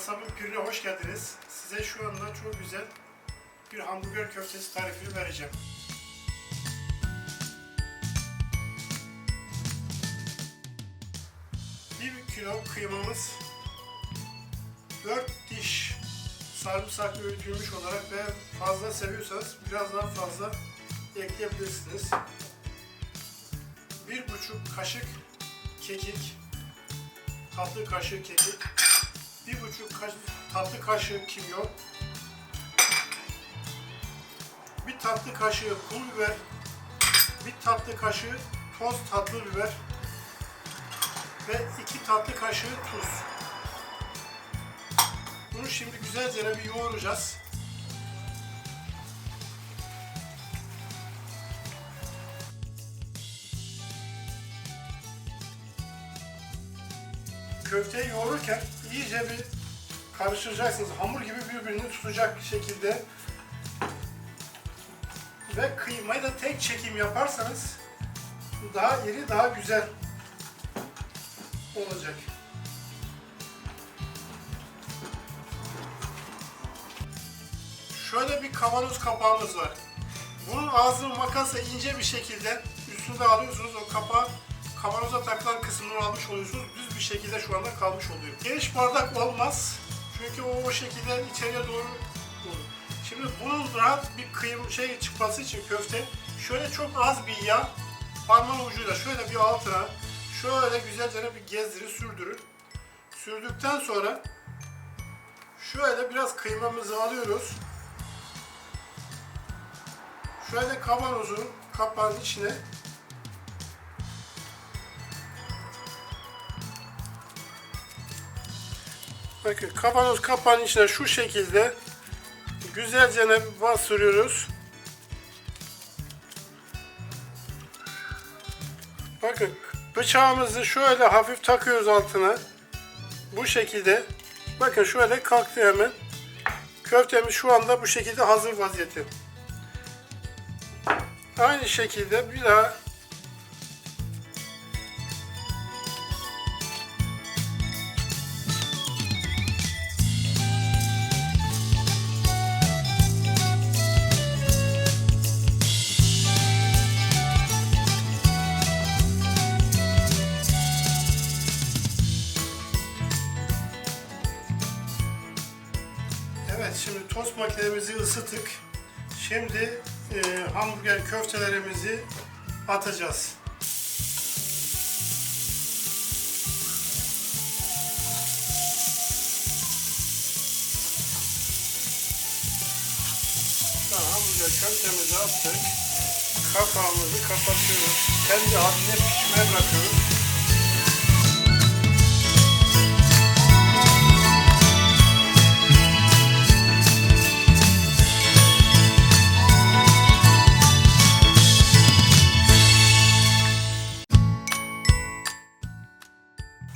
Kasabın Piri'ne hoş geldiniz. Size şu anda çok güzel bir hamburger köftesi tarifini vereceğim. Bir kilo kıymamız, 4 diş sarımsak öğütülmüş olarak ve fazla seviyorsanız biraz daha fazla ekleyebilirsiniz. Bir buçuk kaşık kekik, tatlı kaşığı kekik, buçuk kaş- tatlı kaşığı kimyon, bir tatlı kaşığı pul biber, bir tatlı kaşığı toz tatlı biber ve iki tatlı kaşığı tuz. Bunu şimdi güzelce bir yoğuracağız. Köfteyi yoğururken iyice bir karıştıracaksınız. Hamur gibi birbirini tutacak şekilde. Ve kıymayı da tek çekim yaparsanız daha iri, daha güzel olacak. Şöyle bir kavanoz kapağımız var. Bunun ağzını makasla ince bir şekilde üstünde alıyorsunuz. O kapağı kavanoza takılan kısmını almış oluyorsunuz. Düz bir şekilde şu anda kalmış oluyor. Geniş bardak olmaz. Çünkü o o şekilde içeriye doğru olur. Şimdi bunun rahat bir kıyım şey çıkması için köfte şöyle çok az bir yağ parmağın ucuyla şöyle bir altına şöyle güzelce bir gezdirir sürdürür. Sürdükten sonra şöyle biraz kıymamızı alıyoruz. Şöyle kavanozun kapağının içine Bakın kavanoz kapağının içine şu şekilde güzelce bastırıyoruz. Bakın bıçağımızı şöyle hafif takıyoruz altına. Bu şekilde. Bakın şöyle kalktı hemen. Köftemiz şu anda bu şekilde hazır vaziyette. Aynı şekilde bir daha şimdi tost makinemizi ısıttık. Şimdi e, hamburger köftelerimizi atacağız. Hamburger köftemizi attık. Kapağımızı kapatıyoruz. Kendi haline pişmeye bırakıyoruz.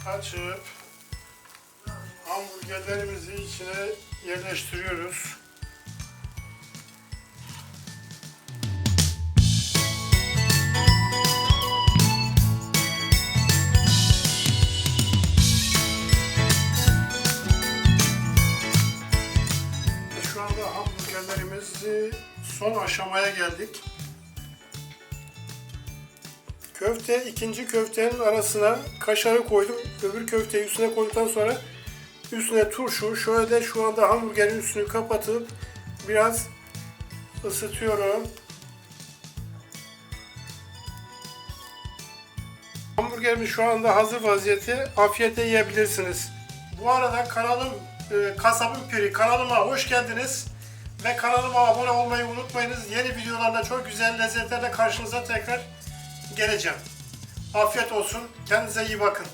Açıp hamburgerlerimizi içine yerleştiriyoruz. Şu anda hamburgerlerimizi son aşamaya geldik. Köfte ikinci köftenin arasına kaşarı koydum. Öbür köfteyi üstüne koyduktan sonra üstüne turşu. Şöyle şu anda hamburgerin üstünü kapatıp biraz ısıtıyorum. Hamburgerimiz şu anda hazır vaziyette. Afiyetle yiyebilirsiniz. Bu arada kanalım e, Kasabın Piri kanalıma hoş geldiniz. Ve kanalıma abone olmayı unutmayınız. Yeni videolarla çok güzel lezzetlerle karşınıza tekrar geleceğim. Afiyet olsun. Kendinize iyi bakın.